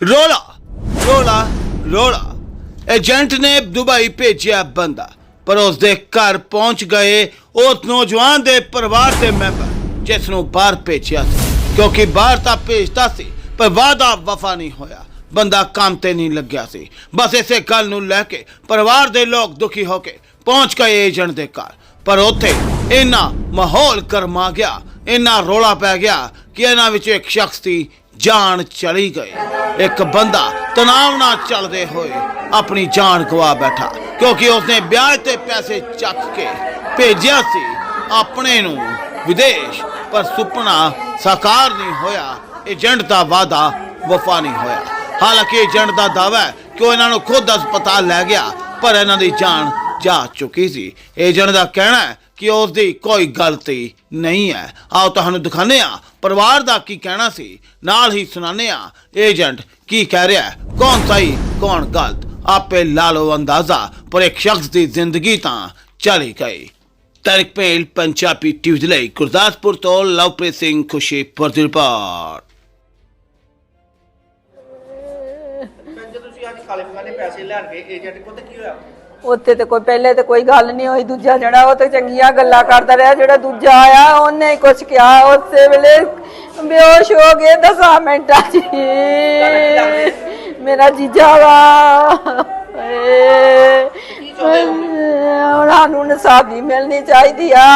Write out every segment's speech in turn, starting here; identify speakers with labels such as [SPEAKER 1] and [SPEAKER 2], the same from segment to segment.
[SPEAKER 1] ਰੋਲਾ। ਰੋਲਾ ਰੋਲਾ। ਏਜੰਟ ਨੇ ਦੁਬਈ ਭੇਜਿਆ ਬੰਦਾ, ਪਰ ਉਸ ਦੇ ਘਰ ਪਹੁੰਚ ਗਏ ਉਸ ਨੌਜਵਾਨ ਦੇ ਪਰਿਵਾਰ ਦੇ ਮੈਂਬਰ, ਜਿਸ ਨੂੰ ਬਾਹਰ ਭੇਜਿਆ ਸੀ। ਕਿਉਂਕਿ ਬਾਹਰ ਤਾਂ ਭੇਜਤਾ ਸੀ, ਪਰ ਵਾਦਾ ਵਫਾ ਨਹੀਂ ਹੋਇਆ। ਬੰਦਾ ਕੰਮ ਤੇ ਨਹੀਂ ਲੱਗਿਆ ਸੀ। ਬਸ ਇਸੇ ਗੱਲ ਨੂੰ ਲੈ ਕੇ ਪਰਿਵਾਰ ਦੇ ਲੋਕ ਦੁਖੀ ਹੋ ਕੇ ਪਹੁੰਚ ਗਏ ਏਜੰਟ ਦੇ ਘਰ। ਪਰ ਉੱਥੇ ਇੰਨਾ ਮਾਹੌਲ ਗਰਮਾ ਗਿਆ, ਇੰਨਾ ਰੋਲਾ ਪੈ ਗਿਆ ਕਿ ਇਹਨਾਂ ਵਿੱਚੋਂ ਇੱਕ ਸ਼ਖਸ ਦੀ ਜਾਨ ਚਲੀ ਗਈ। ਇੱਕ ਬੰਦਾ ਤਣਾਅ ਨਾਲ ਚੱਲਦੇ ਹੋਏ ਆਪਣੀ ਜਾਨ ਗਵਾ ਬੈਠਾ, ਕਿਉਂਕਿ ਉਸਨੇ ਵਿਆਜ ਤੇ ਪੈਸੇ ਚੱਕ ਕੇ ਭੇਜਿਆ ਸੀ। ਆਪਣੇ ਨੂੰ ਵਿਦੇਸ਼, ਪਰ ਸੁਪਨਾ ਸਾਕਾਰ ਨਹੀਂ ਹੋਇਆ। ਏਜੰਟ ਦਾ ਵਾਦਾ ਵਫਾ ਨਹੀਂ ਹੋਇਆ। ਹਾਲਾਂਕਿ ਏਜੰਟ ਦਾ ਦਾਅਵਾ ਹੈ ਕਿ ਉਹ ਇਹਨਾਂ ਨੂੰ ਖੁਦ ਹਸਪਤਾਲ ਲੈ ਗਿਆ, ਪਰ ਇਹਨਾਂ ਦੀ ਜਾਨ ਜਾ ਚੁੱਕੀ ਸੀ। ਏਜੰਟ ਦਾ ਕਹਿਣਾ ਹੈ ਕਿ ਉਸ ਦੀ ਕੋਈ ਗਲਤੀ ਨਹੀਂ ਹੈ। ਆਓ ਤੁਹਾਨੂੰ ਦਿਖਾਉਂਦੇ ਆ ਪਰਿਵਾਰ ਦਾ ਕੀ ਕਹਿਣਾ ਸੀ। ਨਾਲ ਹੀ ਸੁਣਾਉਂਦੇ ਆ ਏਜੰਟ ਕੀ ਕਹਿ ਰਿਹਾ ਕੌਣ ਸਹੀ, ਕੌਣ ਗਲਤ। ਆਪੇ ਲਾ ਲਓ ਅੰਦਾਜ਼ਾ, ਪਰ ਇੱਕ ਸ਼ਖਸ ਦੀ ਜ਼ਿੰਦਗੀ ਤਾਂ ਚਲੀ ਗਈ। ਤਾਰਿਕ ਪੇਲ ਪੰਜਾਬੀ ਟਿਊਜ਼ਡੇ ਲਈ ਗੁਰਦਾਸਪੁਰ ਤੋਂ ਲਵਪ੍ਰੀਤ ਸਿੰਘ ਖੁਸ਼ੀਪੁਰ ਦੀ ਰਿਪੋਰਟ।
[SPEAKER 2] ਪੈਸੇ ਲੈਣ ਗਏ, ਏਜੰਟ ਕੋਲ ਤੇ ਕੀ ਹੋਇਆ?
[SPEAKER 3] ਉੱਥੇ ਤੇ ਕੋਈ ਪਹਿਲੇ ਤੇ ਕੋਈ ਗੱਲ ਨਹੀਂ ਹੋਈ ਦੂਜਾ ਜਿਹੜਾ ਉਹ ਤੇ ਚੰਗੀਆਂ ਗੱਲਾਂ ਕਰਦਾ ਰਿਹਾ ਜਿਹੜਾ ਦੂਜਾ ਆਇਆ ਉਹਨੇ ਹੀ ਕੁਝ ਕਿਹਾ ਉਸੇ ਵੇਲੇ ਬੇਹੋਸ਼ ਹੋ ਗਏ 10 ਮਿੰਟਾਂ 'ਚ ਹੀ। ਮੇਰਾ ਜੀਜਾ ਵਾ। ਏ, ਹੁਣ ਸਾਨੂੰ ਇਨਸਾਫੀ ਮਿਲਣੀ ਚਾਹੀਦੀ ਆ।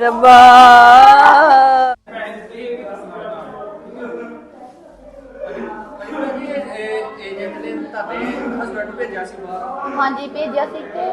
[SPEAKER 3] ਰੱਬਾ। ਰੱਬਾ
[SPEAKER 2] ਏਜੰਟ ਨੇ ਤੁਹਾਡੇ ਹਸਬੰਡ ਨੂੰ ਭੇਜਿਆ ਸੀ ਬਾਹਰ?
[SPEAKER 4] ਹਾਂਜੀ ਭੇਜਿਆ ਸੀ ਤੇ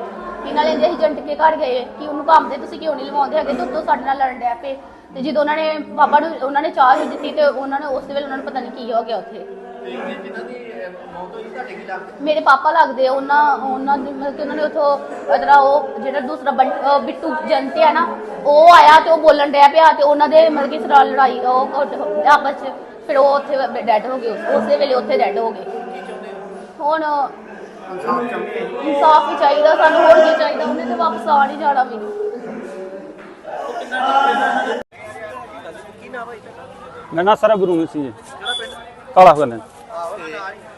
[SPEAKER 4] ਇਹਨਾਂ ਨੇ ਜੇ ਏਜੰਟ ਕੇ ਘਰ ਗਏ ਕਿ ਉਹਨੂੰ ਕੰਮ ਤੇ ਤੁਸੀਂ ਕਿਉਂ ਨਹੀਂ ਲਵਾਉਂਦੇ ਹੈਗੇ? ਤੇ ਉੱਤੋਂ ਸਾਡੇ ਨਾਲ ਲੜਨ ਡਿਆ ਪਏ। ਤੇ ਜਦੋਂ ਉਹਨਾਂ ਨੇ ਪਾਪਾ ਨੂੰ ਉਹਨਾਂ ਨੇ ਚਾਹ ਵੀ ਦਿੱਤੀ ਤੇ ਉਹਨਾਂ ਨੇ ਉਸ ਵੇਲੇ ਉਹਨਾਂ ਨੂੰ ਪਤਾ ਨਹੀਂ ਕੀ ਹੋ ਗਿਆ ਉੱਥੇ।
[SPEAKER 2] ਤੇ ਇਹ ਜਿਨ੍ਹਾਂ ਦੀ ਅਹ, ਮੌਤ ਹੋਈ ਤੁਹਾਡੇ ਕੀ ਲੱਗਦੇ?
[SPEAKER 4] ਮੇਰੇ ਪਾਪਾ ਲੱਗਦੇ ਆ, ਉਹਨਾਂ ਉਹਨਾਂ ਦੇ ਮਤਲਬ ਕਿ ਉਹਨਾਂ ਨੇ ਉਥੋਂ ਅਦਰਾ ਉਹ ਜਿਹੜਾ ਦੂਸਰਾ ਬੰ- ਅਹ ਬਿੱਟੂ ਜੰਤੇ ਆ ਨਾ ਉਹ ਆਇਆ ਤੇ ਉਹ ਬੋਲਣ ਡਿਆ ਪਿਆ ਤੇ ਉਹਨਾਂ ਦੇ ਮਤਲਬ ਕਿ ਨਾਲ ਲੜਾਈ ਉਹ ਉਹ ਆਪਸ ਚ ਫਿਰ ਉਹ ਉੱਥੇ ਡੈਡ ਹੋ ਗਏ ਉਸ- ਉਸੇ ਵੇਲੇ ਉੱਥੇ ਡੈਡ ਹੋ ਗਏ। ਹੁਣ ਇਨਸਾਫ ਵੀ ਚਾਹੀਦਾ ਸਾਨੂੰ ਹੋਰ ਕੀ ਚਾਹੀਦਾ? ਉਹਨੇ ਤੇ ਵਾਪਸ ਆ ਨਹੀਂ ਜਾਣਾ ਮੈਨੂੰ
[SPEAKER 5] ਮੇਰਾ ਨਾਮ ਸਰ ਗੁਰੂ ਸੀ ਜੀ। ਕਾਲਾ ਫਗਨ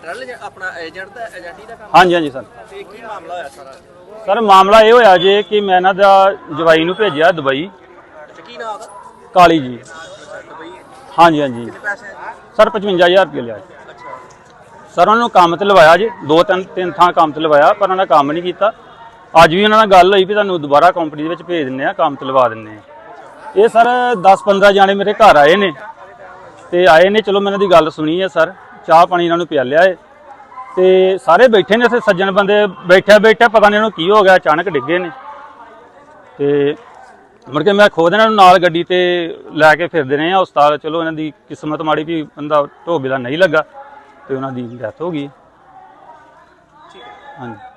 [SPEAKER 2] ਟਰਲ ਆਪਣਾ ਏਜੰਟ ਦਾ ਏਜੰਟੀ ਦਾ ਕੰਮ?
[SPEAKER 5] ਹਾਂਜੀ ਹਾਂਜੀ ਸਰ।
[SPEAKER 2] ਤੇ ਕੀ ਮਾਮਲਾ ਹੋਇਆ ਸਾਰਾ?
[SPEAKER 5] ਸਰ ਮਾਮਲਾ ਇਹ ਹੋਇਆ ਜੇ ਕਿ ਮੈਂ ਇਹਨਾਂ ਦਾ ਜਵਾਈ ਨੂੰ ਭੇਜਿਆ ਦੁਬਈ।
[SPEAKER 2] ਅੱਛਾ ਕੀ ਨਾਮ ਉਹਦਾ?
[SPEAKER 5] ਕਾਲੀ ਜੀ। ਹਾਂਜੀ ਹਾਂਜੀ।
[SPEAKER 2] ਪੈਸੇ?
[SPEAKER 5] ਸਰ 55000 ਰੁਪਏ ਲਿਆ ਜੀ।
[SPEAKER 2] ਅੱਛਾ।
[SPEAKER 5] ਸਰ ਉਹਨਾਂ ਨੂੰ ਕੰਮ ਤੇ ਲਵਾਇਆ ਜੀ। ਦੋ ਤਿੰਨ ਤਿੰਨ ਥਾਂ ਕੰਮ ਤੇ ਲਵਾਇਆ ਪਰ ਉਹਨਾਂ ਨੇ ਕੰਮ ਨਹੀਂ ਕੀਤਾ। ਅੱਜ ਵੀ ਉਹਨਾਂ ਨਾਲ ਗੱਲ ਹੋਈ ਵੀ ਤੁਹਾਨੂੰ ਦੁਬਾਰਾ ਕੰਪਨੀ ਦੇ ਵਿੱਚ ਭੇਜ ਦਿੰਨੇ ਆ ਕੰਮ ਤੇ ਲਵਾ ਦਿੰਨੇ ਆ ਇਹ ਸਰ 10-15 ਜਾਣੇ ਮੇਰੇ ਘਰ ਆਏ ਨੇ। ਤੇ ਆਏ ਨੇ ਚਲੋ ਮੈਂ ਇਹਨਾਂ ਦੀ ਗੱਲ ਸੁਣੀ ਹੈ ਸਰ। ਚਾਹ ਪਾਣੀ ਇਹਨਾਂ ਨੂੰ ਪਿਆਲਿਆ ਏ। ਤੇ ਸਾਰੇ ਬੈਠੇ ਨੇ ਇੱਥੇ ਸੱਜਣ ਬੰਦੇ ਬੈਠਿਆ ਬੈਠਿਆ ਪਤਾ ਨਹੀਂ ਇਹਨੂੰ ਕੀ ਹੋ ਗਿਆ ਅਚਾਨਕ ਡਿੱਗੇ ਨੇ। ਤੇ ਮੁੜ ਕੇ ਮੈਂ ਖੁਦ ਇਹਨਾਂ ਨੂੰ ਨਾਲ ਗੱਡੀ ਤੇ ਲੈ ਕੇ ਫਿਰਦੇ ਰਹੇ ਆ ਉਸਤਾਦ ਚਲੋ ਇਹਨਾਂ ਦੀ ਕਿਸਮਤ ਮਾੜੀ ਵੀ ਬੰਦਾ ਢੋਬੇ ਦਾ ਨਹੀਂ ਲੱਗਾ ਤੇ ਉਹਨਾਂ ਦੀ ਡੈਥ ਹੋ ਗਈ। ਹਾਂਜੀ।